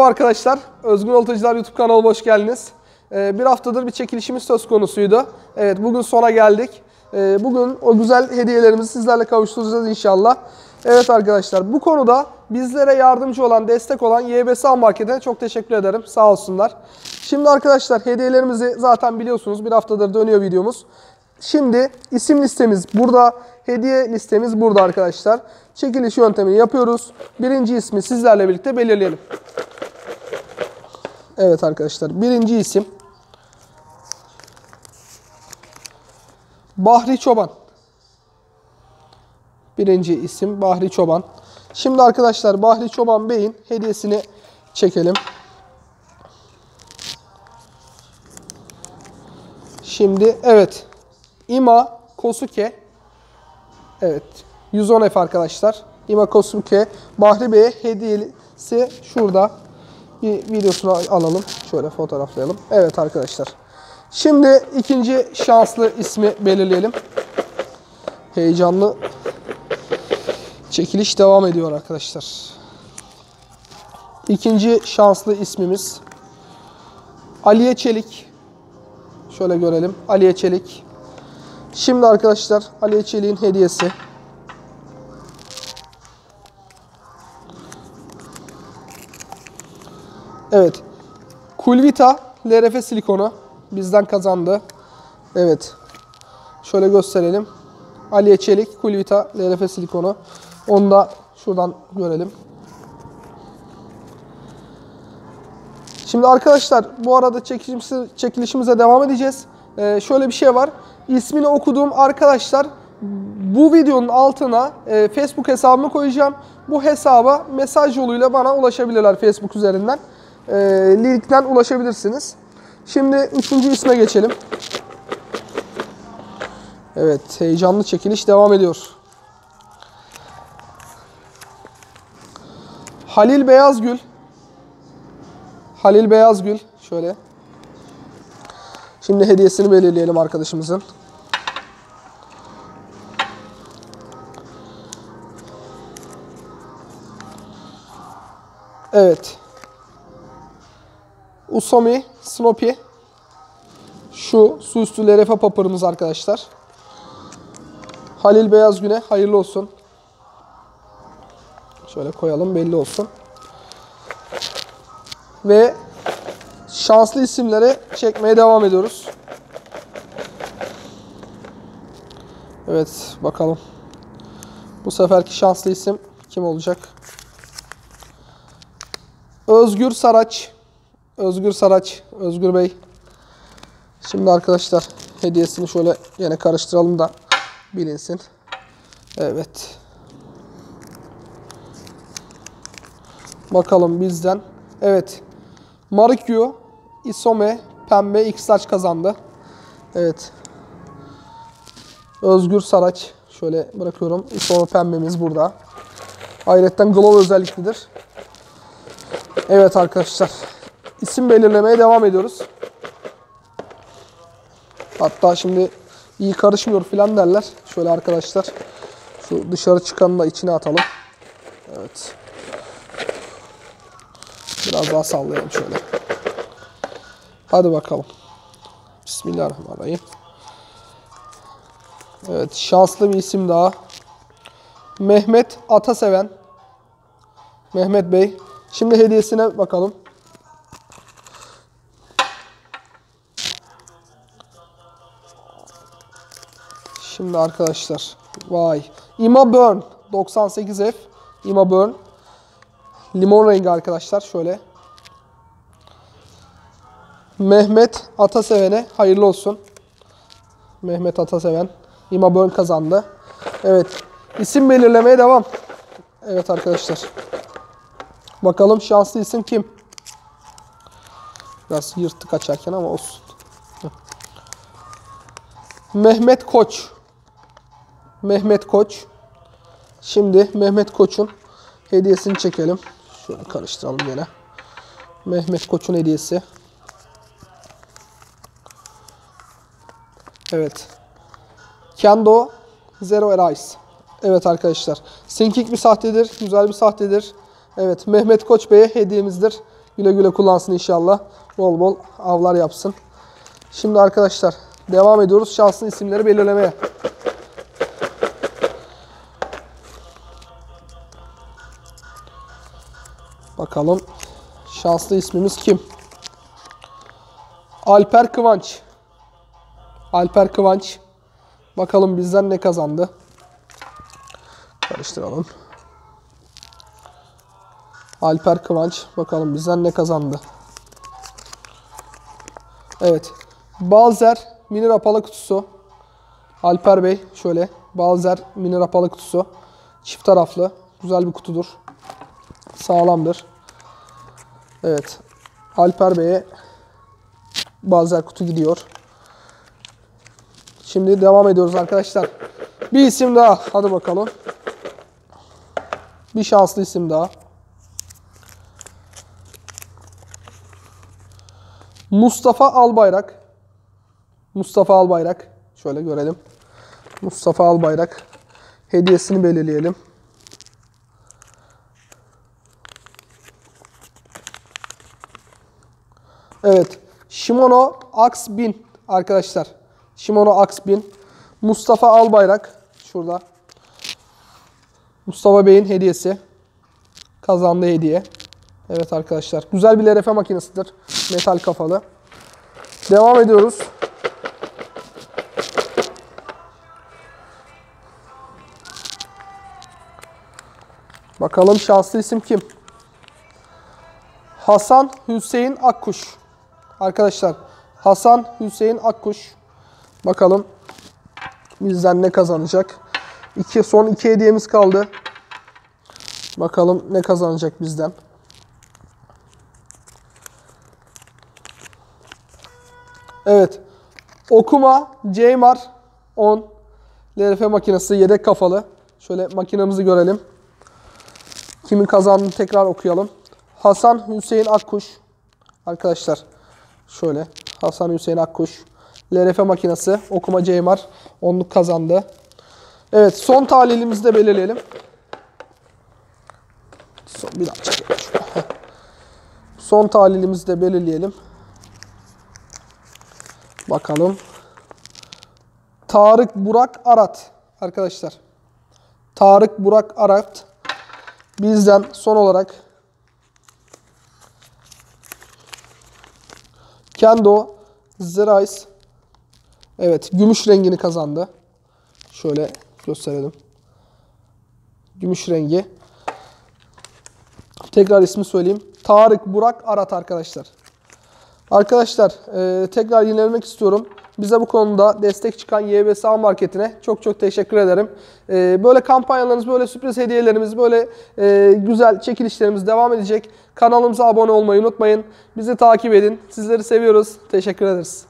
Arkadaşlar, Özgün Oltacılar YouTube kanalıma hoş geldiniz. Ee, bir haftadır bir çekilişimiz söz konusuydu. Evet, bugün sona geldik. Ee, bugün o güzel hediyelerimizi sizlerle kavuşturacağız inşallah. Evet arkadaşlar, bu konuda bizlere yardımcı olan, destek olan YBS Market'e çok teşekkür ederim. Sağ olsunlar. Şimdi arkadaşlar, hediyelerimizi zaten biliyorsunuz. Bir haftadır dönüyor videomuz. Şimdi isim listemiz burada, hediye listemiz burada arkadaşlar. Çekiliş yöntemini yapıyoruz. Birinci ismi sizlerle birlikte belirleyelim. Evet arkadaşlar birinci isim Bahri Çoban. Birinci isim Bahri Çoban. Şimdi arkadaşlar Bahri Çoban Bey'in hediyesini çekelim. Şimdi evet İma Kosuke Evet 110 F arkadaşlar. İma Kosuke Bahri Bey'e hediyesi şurada bir videosunu alalım. Şöyle fotoğraflayalım. Evet arkadaşlar. Şimdi ikinci şanslı ismi belirleyelim. Heyecanlı çekiliş devam ediyor arkadaşlar. İkinci şanslı ismimiz Aliye Çelik. Şöyle görelim. Aliye Çelik. Şimdi arkadaşlar Aliye Çelik'in hediyesi. Evet. Kulvita LRF silikonu bizden kazandı. Evet. Şöyle gösterelim. Aliye Çelik Kulvita LRF silikonu. Onu da şuradan görelim. Şimdi arkadaşlar bu arada çekilişimize, çekilişimize devam edeceğiz. Ee, şöyle bir şey var. İsmini okuduğum arkadaşlar bu videonun altına e, Facebook hesabımı koyacağım. Bu hesaba mesaj yoluyla bana ulaşabilirler Facebook üzerinden e, linkten ulaşabilirsiniz. Şimdi üçüncü isme geçelim. Evet, heyecanlı çekiliş devam ediyor. Halil Beyazgül. Halil Beyazgül. Şöyle. Şimdi hediyesini belirleyelim arkadaşımızın. Evet. Usomi Snoopy. Şu su üstü LRF papırımız arkadaşlar. Halil Beyaz Güne hayırlı olsun. Şöyle koyalım belli olsun. Ve şanslı isimleri çekmeye devam ediyoruz. Evet bakalım. Bu seferki şanslı isim kim olacak? Özgür Saraç. Özgür Saraç, Özgür Bey. Şimdi arkadaşlar hediyesini şöyle yine karıştıralım da bilinsin. Evet. Bakalım bizden. Evet. Marikyu, Isome, Pembe, X-Large kazandı. Evet. Özgür Saraç. Şöyle bırakıyorum. Isome Pembemiz burada. Ayrıca Glow özelliklidir. Evet arkadaşlar isim belirlemeye devam ediyoruz. Hatta şimdi iyi karışmıyor filan derler. Şöyle arkadaşlar şu dışarı çıkanı da içine atalım. Evet. Biraz daha sallayalım şöyle. Hadi bakalım. Bismillahirrahmanirrahim. Evet şanslı bir isim daha. Mehmet Ataseven. Mehmet Bey. Şimdi hediyesine bakalım. Şimdi arkadaşlar. Vay. Ima Burn. 98F. Ima Burn. Limon rengi arkadaşlar. Şöyle. Mehmet Ataseven'e hayırlı olsun. Mehmet Ataseven. Ima Burn kazandı. Evet. İsim belirlemeye devam. Evet arkadaşlar. Bakalım şanslı isim kim? Biraz yırttık açarken ama olsun. Mehmet Koç. Mehmet Koç. Şimdi Mehmet Koç'un hediyesini çekelim. Şöyle karıştıralım yine. Mehmet Koç'un hediyesi. Evet. Kendo Zero Arise. Evet arkadaşlar. Sinkik bir sahtedir. Güzel bir sahtedir. Evet Mehmet Koç Bey'e hediyemizdir. Güle güle kullansın inşallah. Bol bol avlar yapsın. Şimdi arkadaşlar devam ediyoruz şanslı isimleri belirlemeye. Bakalım şanslı ismimiz kim? Alper Kıvanç. Alper Kıvanç. Bakalım bizden ne kazandı? Karıştıralım. Alper Kıvanç. Bakalım bizden ne kazandı? Evet. Balzer mini rapalı kutusu. Alper Bey şöyle. Balzer mini rapalı kutusu. Çift taraflı. Güzel bir kutudur. Sağlamdır. Evet. Alper Bey'e Balzer kutu gidiyor. Şimdi devam ediyoruz arkadaşlar. Bir isim daha. Hadi bakalım. Bir şanslı isim daha. Mustafa Albayrak. Mustafa Albayrak. Şöyle görelim. Mustafa Albayrak. Hediyesini belirleyelim. Evet. Shimano Ax 1000 arkadaşlar. Ax 1000. Mustafa Albayrak. Şurada. Mustafa Bey'in hediyesi. Kazandığı hediye. Evet arkadaşlar. Güzel bir LRF makinesidir. Metal kafalı. Devam ediyoruz. Bakalım şanslı isim kim? Hasan Hüseyin Akkuş. Arkadaşlar Hasan Hüseyin Akkuş. Bakalım bizden ne kazanacak? İki, son iki hediyemiz kaldı. Bakalım ne kazanacak bizden. Evet. Okuma Ceymar 10 LRF makinesi yedek kafalı. Şöyle makinamızı görelim. Kimin kazandığını tekrar okuyalım. Hasan Hüseyin Akkuş. Arkadaşlar şöyle Hasan Hüseyin Akkuş. LRF makinesi okuma Ceymar onluk kazandı. Evet son talihimizi de belirleyelim. Son, bir daha. Son talihimizi de belirleyelim. Bakalım. Tarık Burak Arat arkadaşlar. Tarık Burak Arat bizden son olarak Kendo Zerais Evet, gümüş rengini kazandı. Şöyle gösterelim. Gümüş rengi. Tekrar ismi söyleyeyim. Tarık Burak Arat arkadaşlar. Arkadaşlar e, tekrar yinelemek istiyorum. Bize bu konuda destek çıkan YBSA Market'ine çok çok teşekkür ederim. E, böyle kampanyalarımız, böyle sürpriz hediyelerimiz, böyle e, güzel çekilişlerimiz devam edecek. Kanalımıza abone olmayı unutmayın. Bizi takip edin. Sizleri seviyoruz. Teşekkür ederiz.